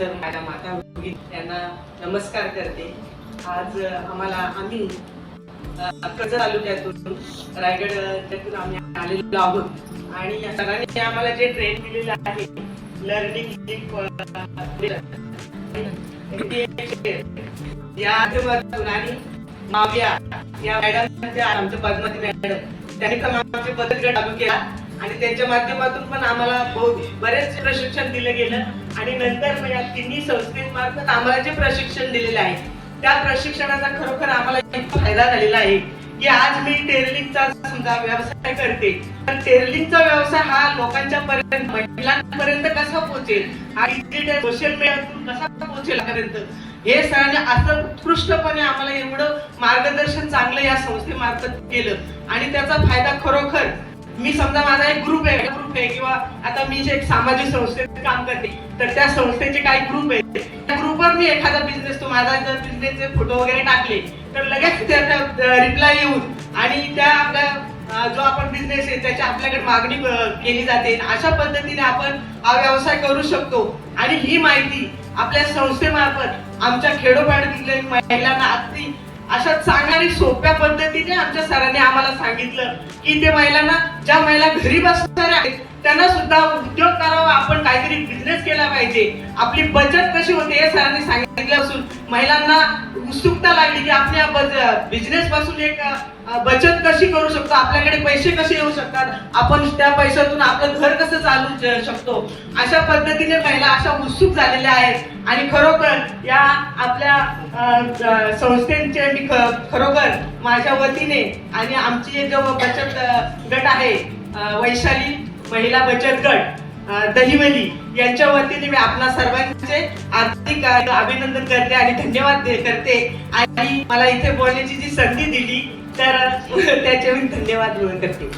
तर माझ्या माता भगिनी यांना नमस्कार करते. आज आम्हाला आम्ही अ, तालुक्यातून रायगड त्यातून आम्ही आलेलो आहोत. आणि सरांनी आम्हाला जे ट्रेन दिलेलं आहे लर्निंग या माध्यमातून आणि माव्या या मॅडम आमच्या पद्मावती मॅडम त्यांनी पण आमचे बदल गट चालू केला. आणि त्यांच्या माध्यमातून पण आम्हाला बरेच प्रशिक्षण दिलं गेलं. आणि नंतर या तिन्ही संस्थेमार्फत आम्हाला जे प्रशिक्षण दिलेलं आहे त्या प्रशिक्षणाचा खरोखर आम्हाला इतका फायदा झालेला आहे की आज मी टेरलिंगचा समजा व्यवसाय करते. तर टेरलिंगचा व्यवसाय हा लोकांच्या पर्यंत महिलांपर्यंत कसा पोहोचेल? हा डिजिटल सोशल मीडियातून कसा पोहोचेल पर्यंत हे सरांनी असं उत्कृष्टपणे आम्हाला एवढं मार्गदर्शन चांगलं या संस्थेमार्फत केलं. आणि त्याचा फायदा खरोखर मी समजा माझा एक ग्रुप आहे ग्रुप आहे किंवा आता मी जे एक सामाजिक संस्थेत काम करते तर त्या संस्थेचे काही ग्रुप आहे त्या ग्रुपवर मी एखादा बिझनेस तो माझा जर बिझनेसचे फोटो वगैरे टाकले तर लगेच त्याचा रिप्लाय येऊन आणि त्या आपल्या जो आपण बिझनेस आहे त्याची आपल्याकडे मागणी केली जाते. अशा पद्धतीने आपण हा व्यवसाय करू शकतो. आणि ही माहिती आपल्या संस्थेमार्फत आमच्या खेडोपाड महिलांना अगदी अशा चांगल्या सोप्या पद्धतीने आमच्या सरांनी आम्हाला सांगितलं की ते महिलांना ज्या महिला घरी बसणाऱ्या आहेत त्यांना सुद्धा उद्योग करावा आपण काहीतरी बिझनेस पाहिजे. आपली बचत कशी होते हे सरांनी सांगितल्यापासून महिलांना उत्सुकता लागली की आपण बिझनेस पासून एक बचत कशी करू शकतो? आपल्याकडे पैसे कसे येऊ शकतात? आपण त्या पैशातून आपलं घर कसं चालू शकतो? अशा पद्धतीने महिला अशा उत्सुक झालेल्या आहेत. आणि खरोखर या आपल्या संस्थेचे मी खरोखर माझ्या वतीने आणि आमची जो बचत गट आहे वैशाली महिला बचत गट. दहिवली. यांच्या वतीने मी आपल्या सर्वांचे आर्थिक अभिनंदन करते आणि धन्यवाद करते. आणि मला इथे बोलण्याची जी संधी दिली तर त्याचे मी धन्यवाद करते.